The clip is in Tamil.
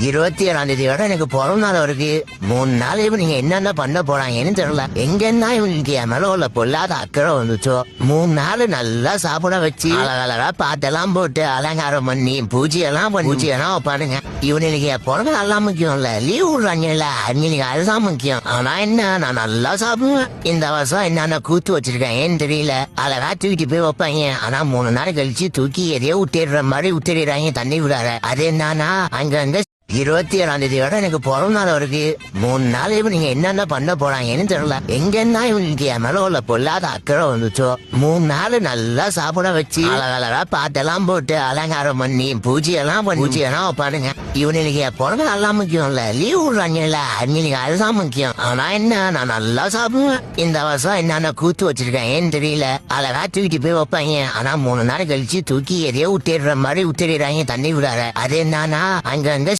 இருபத்தி ஏழாம் தேதியோட எனக்கு பிறந்த நாள் இருக்கு. மூணு நாள் இப்ப நீங்க என்னென்ன பண்ண போறாங்கன்னு தெரியல. எங்கன்னா இவங்களுக்கு என் மேல உள்ள பொல்லாத அக்கறை வந்துச்சோ? மூணு நாள் நல்லா சாப்பிட வச்சு அழகழகா பாட்டெல்லாம் போட்டு அலங்காரம் பண்ணி பூஜை எல்லாம் பண்ணி பூஜை எல்லாம் வைப்பானுங்க. இவனுக்கு என் பிறந்த நாள்லாம் முக்கியம் இல்ல. லீவ் விடுறாங்கல்ல. அன்னைக்கு அதுதான் முக்கியம். ஆனா என்ன நான் நல்லா சாப்பிடுவேன். இந்த வருஷம் என்னென்ன கூத்து வச்சிருக்கேன் ஏன்னு தெரியல. அழகா தூக்கிட்டு போய் வைப்பாங்க. ஆனா மூணு நாள் கழிச்சு தூக்கி எதையோ விட்டுடுற மாதிரி விட்டுடுறாங்க தண்ணி விடாத. அது என்னன்னா அங்கங்க இருபத்தி ஏழாம் தேதியோட எனக்கு பிறந்த நாள் இருக்கு. மூணு நாள் இப்ப நீங்க என்னென்ன பண்ண போறாங்கன்னு தெரியல. எங்கன்னா இவனுக்கு என் மேல உள்ள பொல்லாத அக்கறை வந்துச்சோ? மூணு நாள் நல்லா சாப்பிட வச்சு அழகழகா பாட்டெல்லாம் போட்டு அலங்காரம் பண்ணி பூஜை எல்லாம் பண்ணி. பூஜை எல்லாம் வைப்பானுங்க இவனுக்கு என் பிறந்த நாள்லாம் முக்கியம் இல்ல. லீவ் விடுறாங்கல்ல. அன்னைக்கு அதுதான் முக்கியம். ஆனா என்ன நான் நல்லா சாப்பிடுவேன். இந்த வருஷம் என்னென்ன கூத்து வச்சிருக்கேன் ஏன்னு தெரியல. அழகா தூக்கிட்டு போய் வைப்பாங்க. ஆனா மூணு நாள் கழிச்சு தூக்கி எதையோ விட்டுடுற மாதிரி விட்டுடுறாங்க தண்ணி விடாத. அது என்னன்னா அங்க